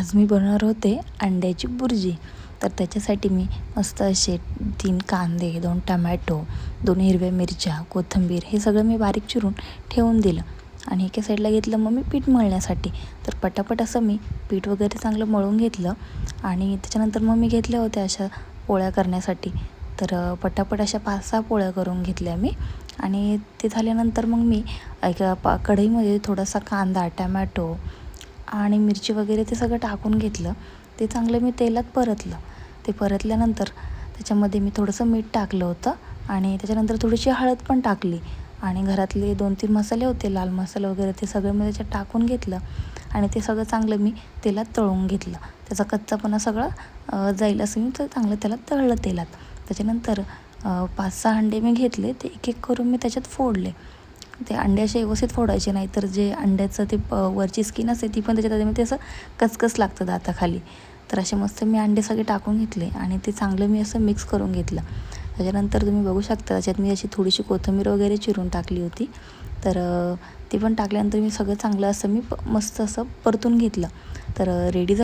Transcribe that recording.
आज मी बनवणार होते अंड्याची बुर्जी. तर त्याच्यासाठी मी मस्त असे तीन कांदे दोन टमॅटो दोन हिरव्या मिरच्या कोथिंबीर हे सगळं मी बारीक चिरून ठेवून दिलं. आणि एका साईडला घेतलं मग मी पीठ मळण्यासाठी. तर पटापट असं मी पीठ वगैरे चांगलं मळून घेतलं. आणि त्याच्यानंतर मग मी घेतल्या होत्या अशा पोळ्या करण्यासाठी. तर पटापट अशा पाच सहा पोळ्या करून घेतल्या मी. आणि ते झाल्यानंतर मग मी एका पा कढईमध्ये थोडासा कांदा टमॅटो आणि मिरची वगैरे ते सगळं टाकून घेतलं. ते चांगलं मी तेलात परतलं. ते परतल्यानंतर त्याच्यामध्ये मी थोडंसं मीठ टाकलं होतं आणि त्याच्यानंतर थोडीशी हळद पण टाकली. आणि घरातले दोन तीन मसाले होते लाल मसाले वगैरे ते सगळं मी त्याच्यात टाकून घेतलं आणि ते सगळं चांगलं मी तेलात तळून घेतलं. त्याचा कच्चापणा सगळं जाईल असं मी तर चांगलं त्याला तळलं तेलात. त्याच्यानंतर पाच सहा अंडे मी घेतले. ते एक एक करून मी त्याच्यात फोडले. ते अंडे असे व्यवस्थित फोडायचे नाही तर जे अंड्याचं ते प वरची स्किन असते ती पण त्याच्यात ते असं कचकच लागतं दाताखाली. तर असे मस्त मी अंडे सगळे टाकून घेतले आणि ते चांगलं मी असं मिक्स करून घेतलं. त्याच्यानंतर तुम्ही बघू शकता त्याच्यात मी अशी थोडीशी कोथिंबीर वगैरे चिरून टाकली होती. तर ती पण टाकल्यानंतर मी सगळं चांगलं असं मी प मस्त असं परतून घेतलं. तर रेडी